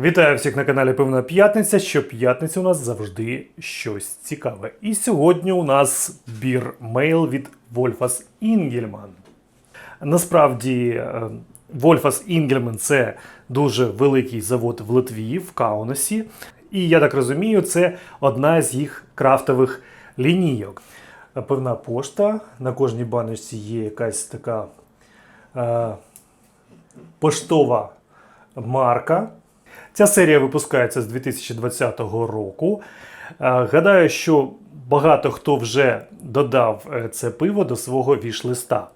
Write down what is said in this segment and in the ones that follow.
Вітаю всіх на каналі Певна П'ятниця. Щоп'ятниці у нас завжди щось цікаве. І сьогодні у нас бір мейл від Вольфас Інгельман. Насправді, е, Вольфас Інгельман це дуже великий завод в Литві, в Каунасі. І я так розумію, це одна з їх крафтових лінійок. Певна пошта. На кожній баночці є якась така е, поштова марка. Ця серія випускається з 2020 року. Е, Гадаю, що багато хто вже додав е, це пиво до свого віш-листа.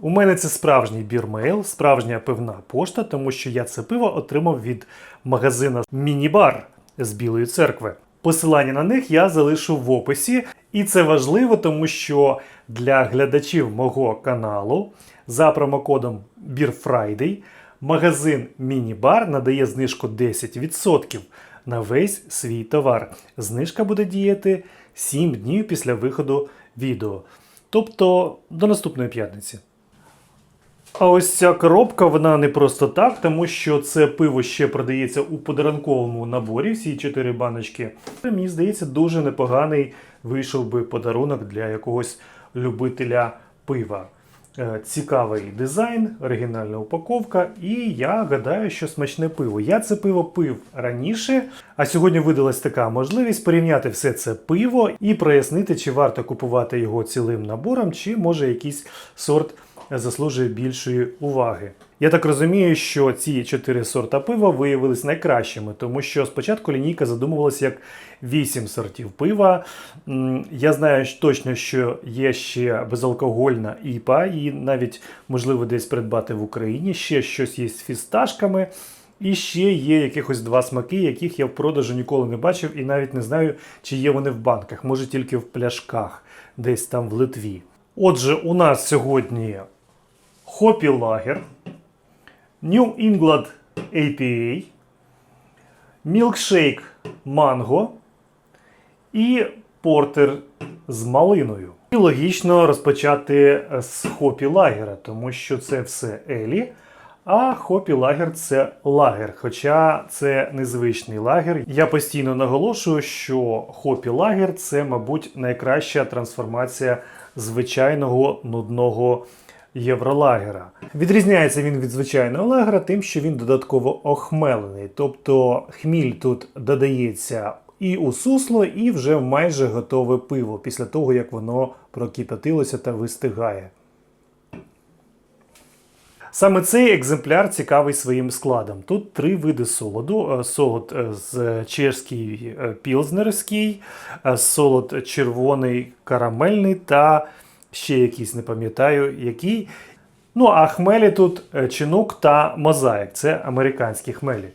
У мене це справжній бірмейл, справжня пивна пошта, тому що я це пиво отримав від магазина Мінібар з Білої церкви. Посилання на них я залишу в описі, і це важливо, тому що для глядачів мого каналу за промокодом BeerFriday магазин Мінібар надає знижку 10% на весь свій товар. Знижка буде діяти 7 днів після виходу відео, тобто до наступної п'ятниці. А ось ця коробка, вона не просто так, тому що це пиво ще продається у подарунковому наборі, всі чотири баночки. Мені здається, дуже непоганий вийшов би подарунок для якогось любителя пива. Е, Цікавий дизайн, оригінальна упаковка, і я гадаю, що смачне пиво. Я це пиво пив раніше, а сьогодні видалась така можливість порівняти все це пиво і прояснити, чи варто купувати його цілим набором, чи може якийсь сорт заслужує більшої уваги. Я так розумію, що ці чотири сорта пива виявились найкращими, тому що спочатку лінійка задумувалася як 8 сортів пива. Я знаю точно, що є ще безалкогольна іпа, і навіть можливо десь придбати в Україні. Ще щось є з фісташками. І ще є якихось два смаки, яких я в продажу ніколи не бачив, і навіть не знаю, чи є вони в банках, може тільки в пляшках, десь там в Литві. Отже, у нас сьогодні Хопі Лагер, New England APA, Мілкшейк Манго і Портер з малиною. І логічно розпочати з Хопі Лагера, тому що це все Елі. А Хопі Лагер це лагер, хоча це незвичний лагер. Я постійно наголошую, що Хопі Лагер це, мабуть, найкраща трансформація звичайного нудного євролагера. Відрізняється він від звичайного лагера тим, що він додатково охмелений. Тобто хміль тут додається і у сусло, і вже майже готове пиво після того, як воно прокипятилося та вистигає. Саме цей екземпляр цікавий своїм складом. Тут три види солоду: Е, солод е, з чешський е, пілзнерський, солод червоний карамельний та ще якийсь, не пам'ятаю, який. Ну, а хмелі тут е, чинук та мозаїк. Це американські хмелі.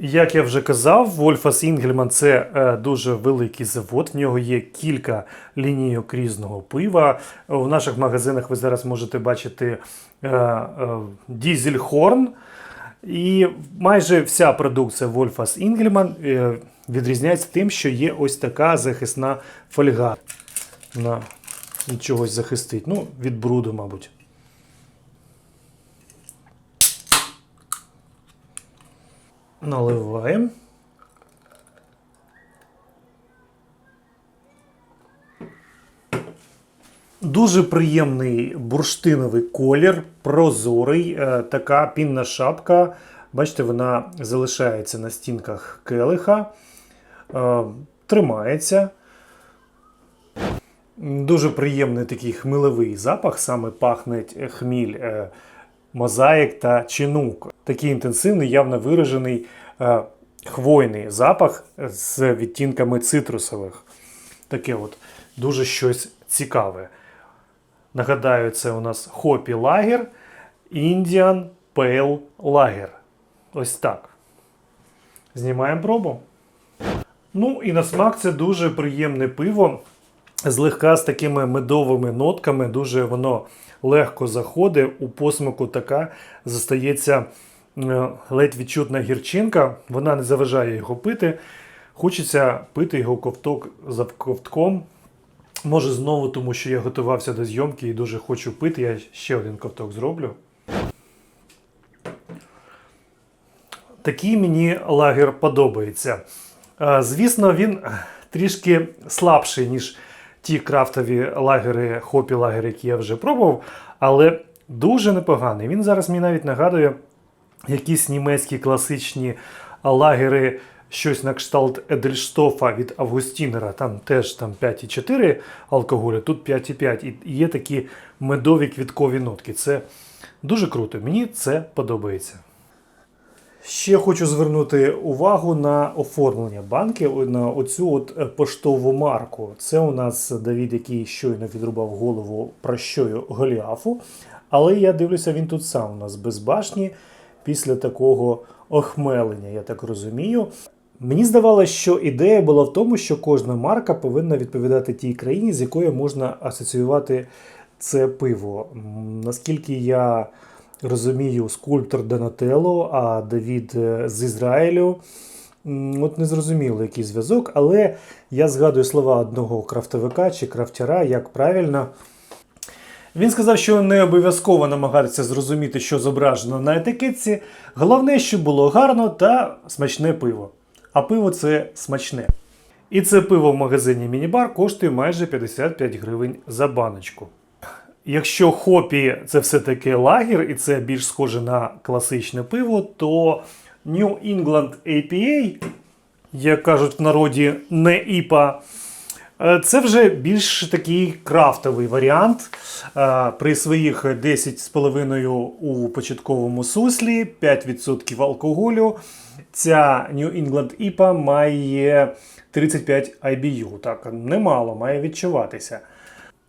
Як я вже казав, Вольфас Інгельман це е, дуже великий завод. В нього є кілька лінійок різного пива. В наших магазинах ви зараз можете бачити е, Дізельхорн. І майже вся продукція Вольфас Інгельман відрізняється тим, що є ось така захисна фольга. Від чогось захистить. Ну, від бруду, мабуть. Наливаємо. Дуже приємний бурштиновий колір, прозорий, е, така пінна шапка. Бачите, вона залишається на стінках келиха, е, тримається. Дуже приємний такий хмелевий запах, саме пахне хміль, е, мозаїк та чинук. Такий інтенсивний, явно виражений е, хвойний запах з відтінками цитрусових. Таке от дуже щось цікаве. Нагадаю, це у нас Хопі Лагер, Indian Pale Lager. Ось так. Знімаємо пробу. Ну і на смак це дуже приємне пиво. Злегка з такими медовими нотками, дуже воно легко заходить. У посмаку така зостається е, ледь відчутна гірчинка, вона не заважає його пити. Хочеться пити його ковток за ковтком. Може знову, тому що я готувався до зйомки і дуже хочу пити. Я ще один ковток зроблю. Такий мені лагер подобається. Е, Звісно, він трішки слабший, ніж ті крафтові лагери, хопі лагери, які я вже пробував, але дуже непоганий. Він зараз мені навіть нагадує якісь німецькі класичні лагери, щось на кшталт Едельштофа від Августінера. Там теж там 5,4 алкоголю, тут 5,5. І є такі медові квіткові нотки. Це дуже круто. Мені це подобається. Ще хочу звернути увагу на оформлення банки, на оцю от е, поштову марку. Це у нас Давід, який щойно відрубав голову прощою Голіафу. Але я дивлюся, він тут сам у нас без башні після такого охмелення, я так розумію. Мені здавалося, що ідея була в тому, що кожна марка повинна відповідати тій країні, з якою можна асоціювати це пиво. Наскільки я розумію, скульптор Донателло, а Давід е, з Ізраїлю. От не зрозуміло, який зв'язок, але я згадую слова одного крафтовика чи крафтяра, як правильно. Він сказав, що не обов'язково намагатися зрозуміти, що зображено на етикетці. Головне, щоб було гарно та смачне пиво. А пиво це смачне. І це пиво в магазині Мінібар коштує майже 55 гривень за баночку. Якщо хопі це все-таки лагер, і це більш схоже на класичне пиво, то New England APA, як кажуть в народі, не ІПА, е, це вже більш такий крафтовий варіант. Е, При своїх 10,5 у початковому суслі, 5% алкоголю. Ця New England IPA має 35 IBU. Так, немало, має відчуватися.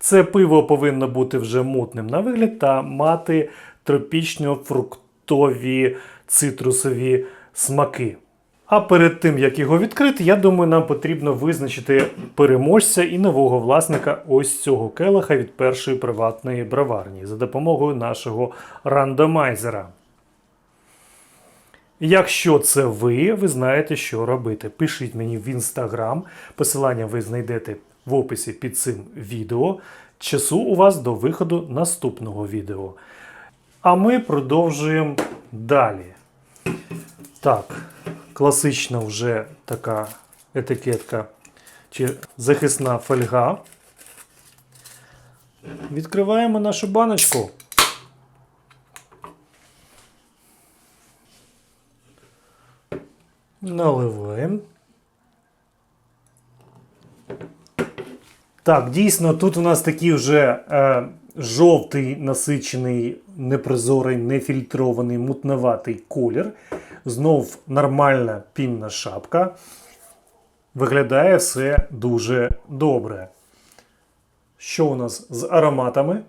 Це пиво повинно бути вже мутним на вигляд та мати тропічно-фруктові цитрусові смаки. А перед тим як його відкрити, я думаю, нам потрібно визначити переможця і нового власника ось цього келиха від першої приватної броварні за допомогою нашого рандомайзера. Якщо це ви, ви знаєте, що робити. Пишіть мені в інстаграм. Посилання ви знайдете в описі під цим відео. Часу у вас до виходу наступного відео. А ми продовжуємо далі. Так, класична вже така етикетка чи захисна фольга. Відкриваємо нашу баночку. Наливаємо. Так, дійсно, тут у нас такий вже е, жовтий, насичений, непрозорий, нефільтрований, мутноватий колір. Знов нормальна пінна шапка. Виглядає все дуже добре. Що у нас з ароматами?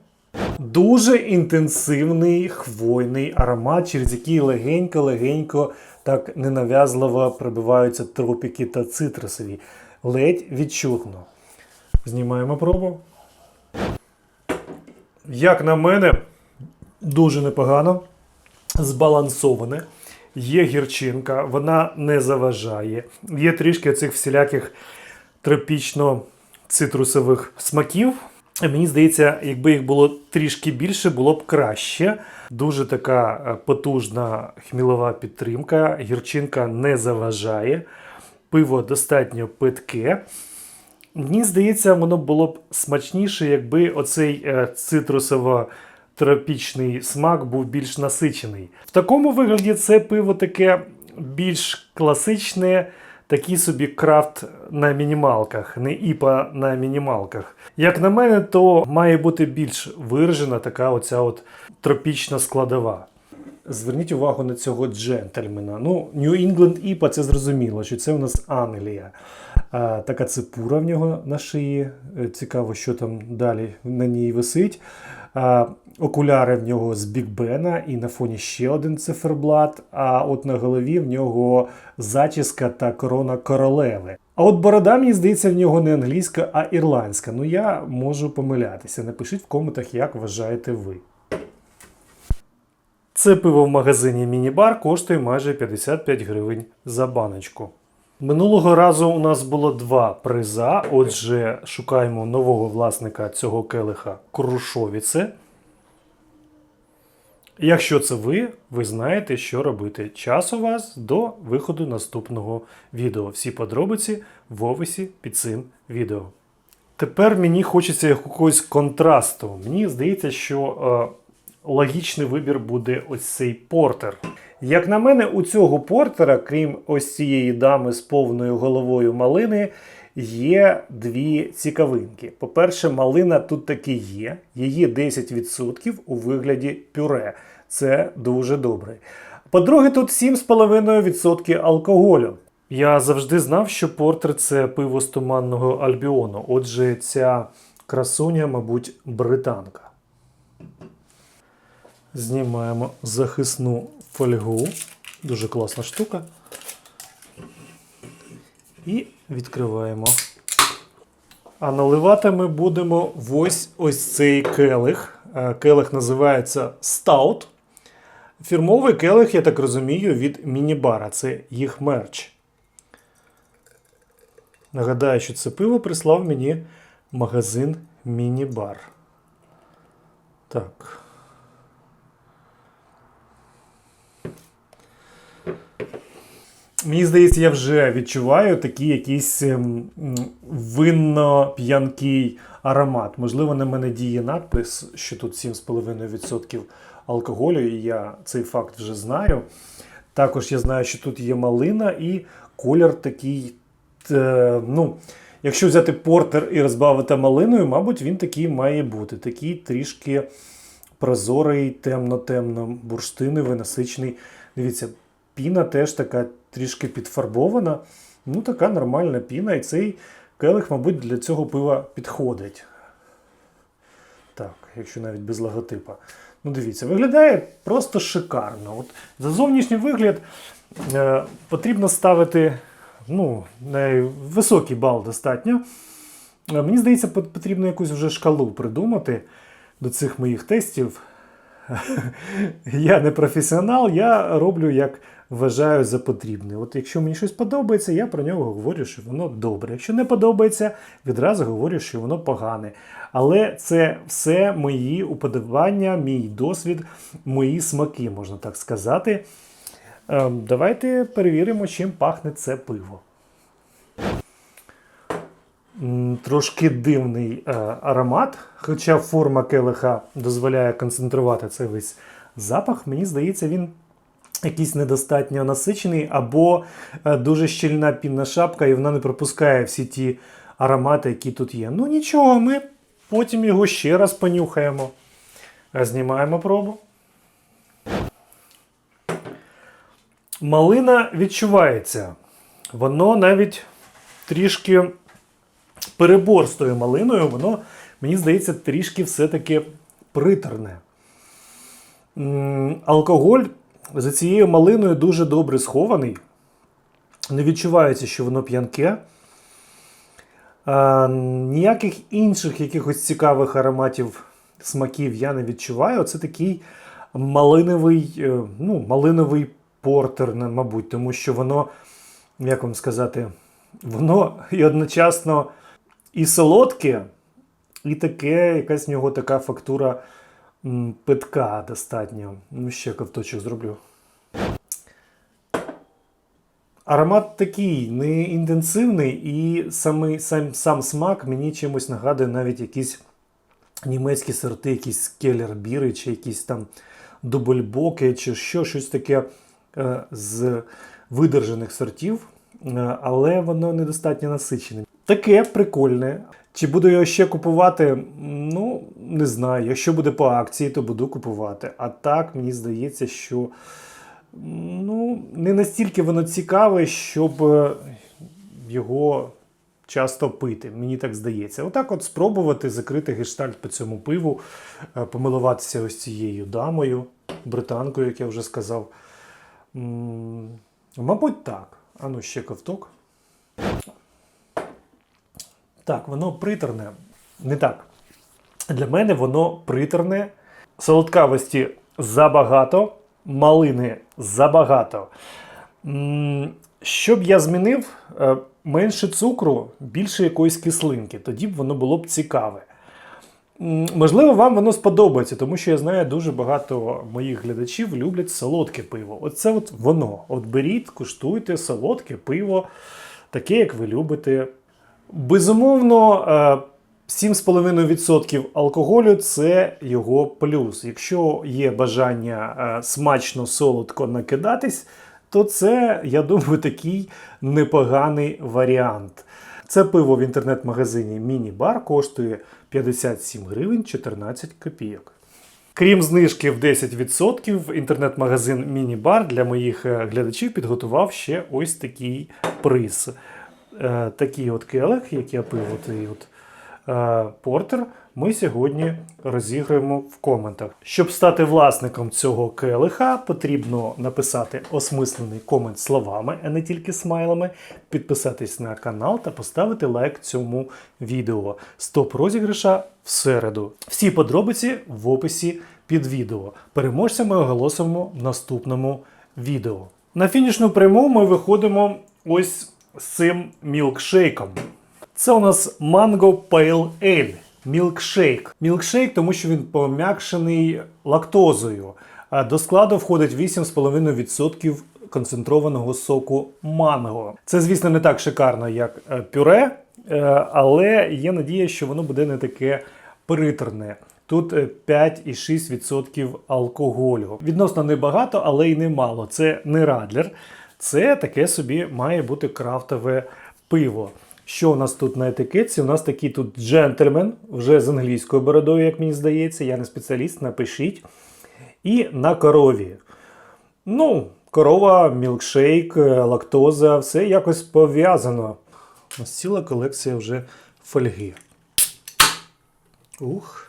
Дуже інтенсивний хвойний аромат, через який легенько-легенько, так ненав'язливо прибиваються тропіки та цитрусові. Ледь відчутно. Знімаємо пробу. Як на мене, дуже непогано, збалансоване. Є гірчинка, вона не заважає. Є трішки цих всіляких тропічно-цитрусових смаків. Мені здається, якби їх було трішки більше, було б краще. Дуже така е, потужна хмілова підтримка. Гірчинка не заважає. Пиво достатньо питке. Мені здається, воно було б смачніше, якби оцей е, цитрусово-тропічний смак був більш насичений. В такому вигляді це пиво таке більш класичне, такий собі крафт на мінімалках, не іпа на мінімалках. Як на мене, то має бути більш виражена така оця от тропічна складова. Зверніть увагу на цього джентльмена. Ну, New England IPA, це зрозуміло, що це у нас Англія. Така цепура в нього на шиї. Е, Цікаво, що там далі на ній висить. Окуляри в нього з Біг Бена і на фоні ще один циферблат. А от на голові в нього зачіска та корона королеви. А от борода, мені здається, в нього не англійська, а ірландська. Ну я можу помилятися. Напишіть в коментах, як вважаєте ви. Це пиво в магазині Мінібар коштує майже 55 гривень за баночку. Минулого разу у нас було два приза. Отже, шукаємо нового власника цього келиха Крушовіце. Якщо це ви, ви знаєте, що робити. Час у вас до виходу наступного відео. Всі подробиці в описі під цим відео. Тепер мені хочеться якогось контрасту. Мені здається, що е, логічний вибір буде ось цей портер. Як на мене, у цього портера, крім ось цієї дами з повною головою малини, є дві цікавинки. По-перше, малина тут таки є, її 10% у вигляді пюре. Це дуже добре. По-друге, тут 7,5% алкоголю. Я завжди знав, що портер це пиво з туманного альбіону. Отже, ця красуня, мабуть, британка. Знімаємо захисну фольгу. Дуже класна штука. І відкриваємо. А наливати ми будемо ось ось цей келих. Е, Келих називається Stout. Фірмовий келих, я так розумію, від мінібара. Це їх мерч. Нагадаю, що це пиво прислав мені магазин Мінібар. Так. Мені здається, я вже відчуваю такий якийсь ем, винно-п'янкий аромат. Можливо, на мене діє надпис, що тут 7,5% алкоголю, і я цей факт вже знаю. Також я знаю, що тут є малина і колір такий. е, ну, якщо взяти портер і розбавити малиною, мабуть, він такий має бути. Такий трішки прозорий, темно-темно, бурштиновий, насичений. Дивіться, піна теж така трішки підфарбована. Ну, така нормальна піна. І цей келих, мабуть, для цього пива підходить. Так, якщо навіть без логотипа. Ну, дивіться, виглядає просто шикарно. От за зовнішній вигляд е, потрібно ставити ну, високий бал достатньо. Е, Мені здається, потрібно якусь вже шкалу придумати до цих моїх тестів. Я не професіонал, я роблю як вважаю за потрібне. От якщо мені щось подобається, я про нього говорю, що воно добре. Якщо не подобається, відразу говорю, що воно погане. Але це все мої уподобання, мій досвід, мої смаки, можна так сказати. Ем, Давайте перевіримо, чим пахне це пиво. Трошки дивний е, аромат, хоча форма келиха дозволяє концентрувати цей весь запах, мені здається, він якийсь недостатньо насичений, або е, дуже щільна пінна шапка, і вона не пропускає всі ті аромати, які тут є. Ну нічого, ми потім його ще раз понюхаємо. Е, Знімаємо пробу. Малина відчувається. Воно навіть трішки перебор з тою малиною, воно, мені здається, трішки все-таки приторне. Алкоголь за цією малиною дуже добре схований. Не відчувається, що воно п'янке. А, ніяких інших якихось цікавих ароматів смаків я не відчуваю. Це такий малиновий, е, ну, малиновий портер, мабуть, тому що воно, як вам сказати, воно і одночасно і солодке, і таке, якась в нього така фактура питка достатньо. Ну, ще ковточок зроблю. Аромат такий не інтенсивний, і самий, сам, сам смак мені чимось нагадує навіть якісь німецькі сорти, якісь келербіри, чи якісь там дубльбоки, чи що, щось таке е, з видержаних сортів, е, але воно недостатньо насичене. Таке прикольне. Чи буду його ще купувати? Ну, не знаю. Якщо буде по акції, то буду купувати. А так, мені здається, що ну, не настільки воно цікаве, щоб е, його часто пити. Мені так здається. Отак, от спробувати закрити гештальт по цьому пиву, е, помилуватися ось цією дамою, британкою, як я вже сказав. Мабуть, так. А ну ще ковток. Так, воно приторне. Не так. Для мене воно приторне. Солодкавості забагато, малини забагато. Що б я змінив? Е, Менше цукру, більше якоїсь кислинки. Тоді б воно було б цікаве. Можливо, вам воно сподобається, тому що я знаю, дуже багато моїх глядачів люблять солодке пиво. Оце от воно. От беріть, куштуйте солодке пиво, таке, як ви любите. Безумовно, е, 7,5% алкоголю це його плюс. Якщо є бажання е, смачно солодко накидатись, то це, я думаю, такий непоганий варіант. Це пиво в інтернет-магазині Міні-бар коштує 57 гривень 14 копійок. Крім знижки в 10%, інтернет-магазин Міні-бар для моїх е, глядачів підготував ще ось такий приз. Е, такий от келих, як я пив, от, от, е, портер, ми сьогодні розіграємо в коментах. Щоб стати власником цього келиха, потрібно написати осмислений комент словами, а не тільки смайлами, підписатись на канал та поставити лайк цьому відео. Стоп розіграша в середу. Всі подробиці в описі під відео. Переможця ми оголосимо в наступному відео. На фінішну пряму ми виходимо ось з цим мілкшейком. Це у нас Mango Pale Ale. Мілкшейк. Мілкшейк, тому що він пом'якшений лактозою. До складу входить 8,5% концентрованого соку манго. Це, звісно, не так шикарно, як е, пюре, е, але є надія, що воно буде не таке приторне. Тут е, 5,6% алкоголю. Відносно небагато, але й немало. Це не радлер. Це таке собі має бути крафтове пиво. Що у нас тут на етикетці? У нас такий тут джентльмен, вже з англійською бородою, як мені здається. Я не спеціаліст, напишіть. І на корові. Ну, корова, мілкшейк, е, лактоза, все якось пов'язано. Нас ціла колекція вже фольги. Ух.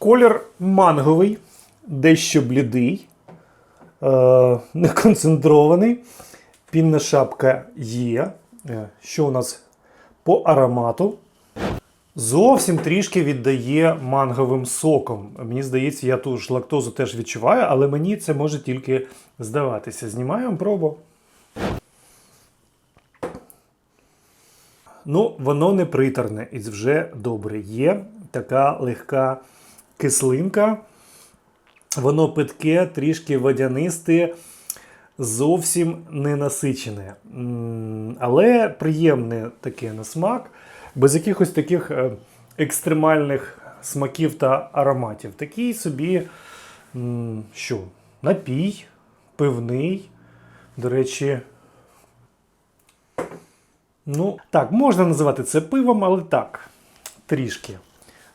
Колір манговий, дещо блідий, е, неконцентрований. Пінна шапка є. Е, Що у нас по аромату? Зовсім трішки віддає манговим соком. Мені здається, я ту ж лактозу теж відчуваю, але мені це може тільки здаватися. Знімаємо пробу. Ну, воно не приторне і вже добре. Є така легка кислинка. Воно питке, трішки водянисте, зовсім не насичене. Але приємне таке на смак, без якихось таких е, екстремальних смаків та ароматів. Такий собі, що, напій, пивний. До речі, Ну, так, можна називати це пивом, але так, трішки.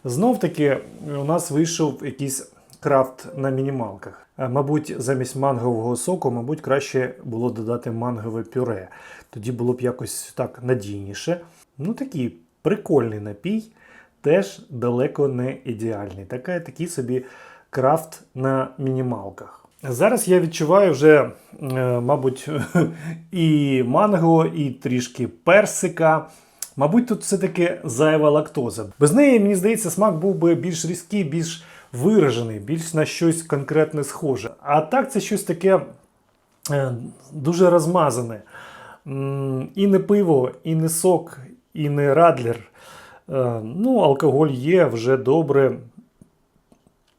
Знов таки, у нас вийшов якийсь крафт на мінімалках. Е, Мабуть, замість мангового соку, мабуть, краще було додати мангове пюре. Тоді було б якось так надійніше. Ну, такий прикольний напій, теж далеко не ідеальний. Така, такий собі крафт на мінімалках. Зараз я відчуваю вже, е, мабуть, і манго, і трішки персика. Мабуть, тут все-таки зайва лактоза. Без неї, мені здається, смак був би більш різкий, більш виражений, більш на щось конкретне схоже. А так це щось таке е, дуже розмазане. І не пиво, і не сок, і не радлер. Е, Ну, алкоголь є вже добре.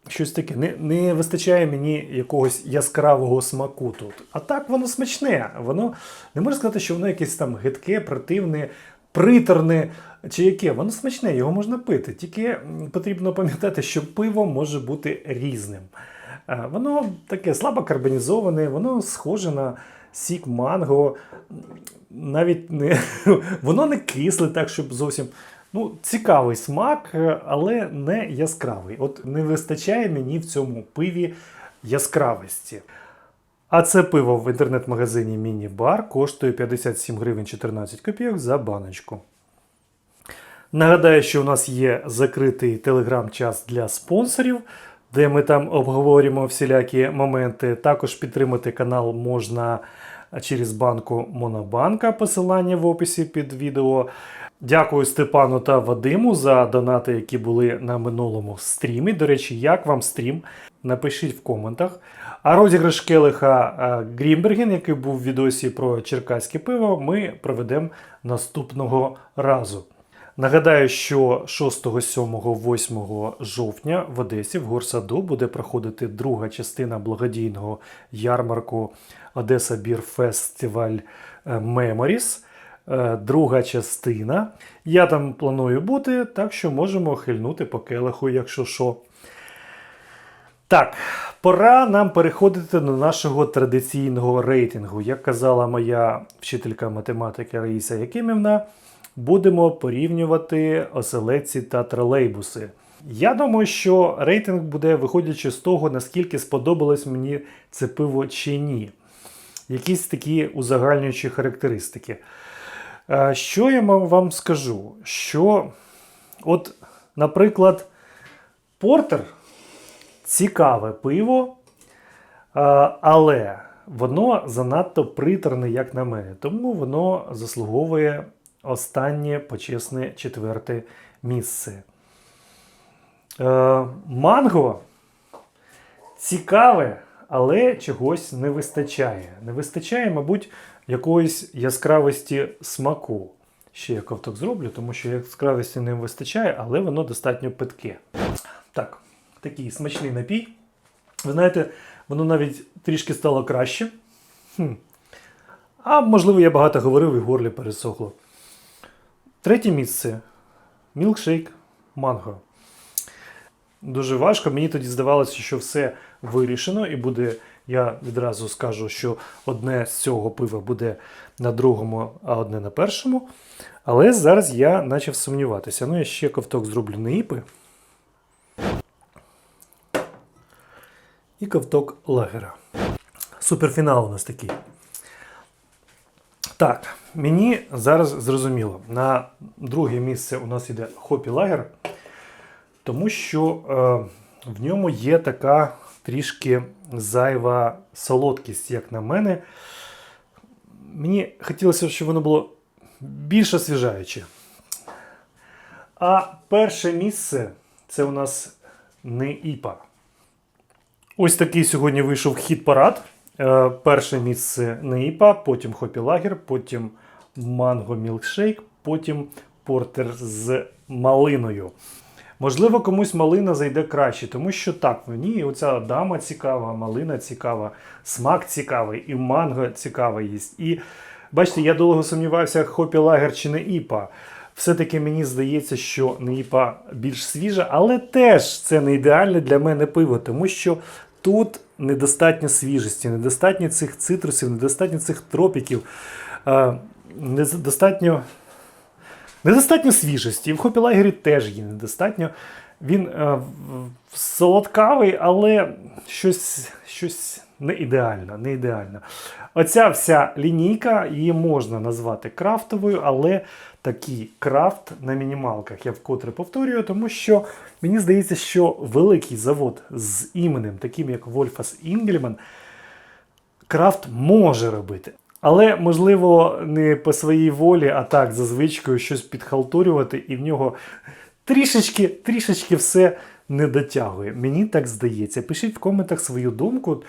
Щось таке. Не, не вистачає мені якогось яскравого смаку тут. А так воно смачне. Воно не можна сказати, що воно якесь там гидке, противне, приторне чи яке. Воно смачне, його можна пити. Тільки потрібно пам'ятати, що пиво може бути різним. Е, Воно таке слабо карбонізоване, воно схоже на сік манго. Навіть не воно не кисле, так щоб зовсім. Ну, цікавий смак, е, але не яскравий. От не вистачає мені в цьому пиві яскравості. А це пиво в інтернет-магазині Міні-бар коштує 57 гривень 14 копійок за баночку. Нагадаю, що у нас є закритий телеграм-час для спонсорів, де ми там обговорюємо всілякі моменти. Також підтримати канал можна через банку Монобанка. Посилання в описі під відео. Дякую Степану та Вадиму за донати, які були на минулому стрімі. До речі, як вам стрім? Напишіть в коментах. А розіграш келиха е, Грімберген, який був в відосі про черкаське пиво, ми проведемо наступного разу. Нагадаю, що 6, 7, 8 жовтня в Одесі в Горсаду буде проходити друга частина благодійного ярмарку Одеса Бір Фестиваль Меморіс. Друга частина. Я там планую бути, так що можемо хильнути по келиху, якщо що. Так, пора нам переходити до нашого традиційного рейтингу. Як казала моя вчителька математики Раїса Якимівна, будемо порівнювати оселедці та тролейбуси. Я думаю, що рейтинг буде виходячи з того, наскільки сподобалось мені це пиво чи ні. Якісь такі узагальнюючі характеристики. Е, Що я вам скажу? Що, от, наприклад, Портер цікаве пиво, але воно занадто приторне, як на мене. Тому воно заслуговує останнє почесне четверте місце. Е, Манго цікаве, але чогось не вистачає. Не вистачає, мабуть, якоїсь яскравості смаку. Ще я ковток зроблю, тому що яскравості не вистачає, але воно достатньо питке. Так, такий смачний напій. Ви знаєте, воно навіть трішки стало краще. Хм. А можливо, я багато говорив і горлі пересохло. Третє місце мілкшейк манго. Дуже важко. Мені тоді здавалося, що все вирішено, і буде, я відразу скажу, що одне з цього пива буде на другому, а одне на першому. Але зараз я почав сумніватися. Ну, я ще ковток зроблю не іпи. І ковток лагера. Суперфінал у нас такий. Так, мені зараз зрозуміло. На друге місце у нас йде Хопі Лагер, тому що е, в ньому є така трішки зайва солодкість, як на мене. Мені хотілося, щоб воно було більш освіжаюче. А перше місце це у нас не іпа. Ось такий сьогодні вийшов хіт-парад. Е, Перше місце Нейпа, потім Хопі Лагер, потім Манго Мілкшейк, потім Портер з малиною. Можливо, комусь малина зайде краще, тому що так, мені оця дама цікава, малина цікава, смак цікавий, і манго цікаве є. І бачите, я довго сумнівався, Хопі Лагер чи не Іпа. Все-таки мені здається, що Нейпа більш свіжа, але теж це не ідеальне для мене пиво, тому що тут недостатньо свіжості, недостатньо цих цитрусів, недостатньо цих тропіків, е, недостатньо, недостатньо свіжості. І в хопілагері теж є недостатньо. Він е, солодкавий, але щось, щось не ідеально, не ідеально. Оця вся лінійка її можна назвати крафтовою, але такий крафт на мінімалках я вкотре повторюю, тому що мені здається, що великий завод з іменем, таким як Вольфас Інгельман, крафт може робити. Але, можливо, не по своїй волі, а так, за звичкою щось підхалтурювати, і в нього трішечки, трішечки все не дотягує. Мені так здається. Пишіть в коментах свою думку.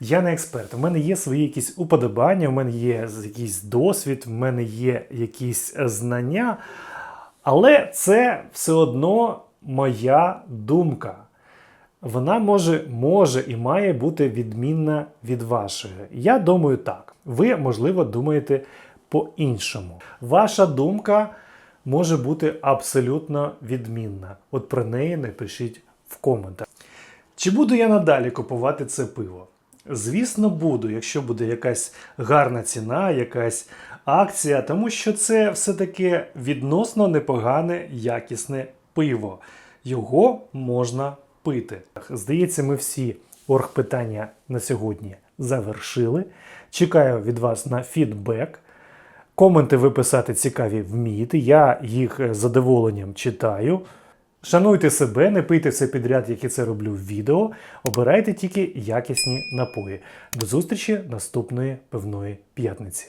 Я не експерт. У мене є свої якісь уподобання, у мене є якийсь досвід, в мене є якісь е, знання. Але це все одно моя думка. Вона може, може і має бути відмінна від вашої. Я думаю так. Ви, можливо, думаєте по-іншому. Ваша думка може бути абсолютно відмінна. От про неї напишіть в коментах. Чи буду я надалі купувати це пиво? Звісно, буду, якщо буде якась гарна ціна, якась акція, тому що це все-таки відносно непогане, якісне пиво. Його можна пити. Здається, ми всі оргпитання на сьогодні завершили. Чекаю від вас на фідбек. Коменти ви писати цікаві вмієте. Я їх з задоволенням читаю. Шануйте себе, не пийте все підряд, як я це роблю в відео. Обирайте тільки якісні напої. До зустрічі наступної пивної п'ятниці.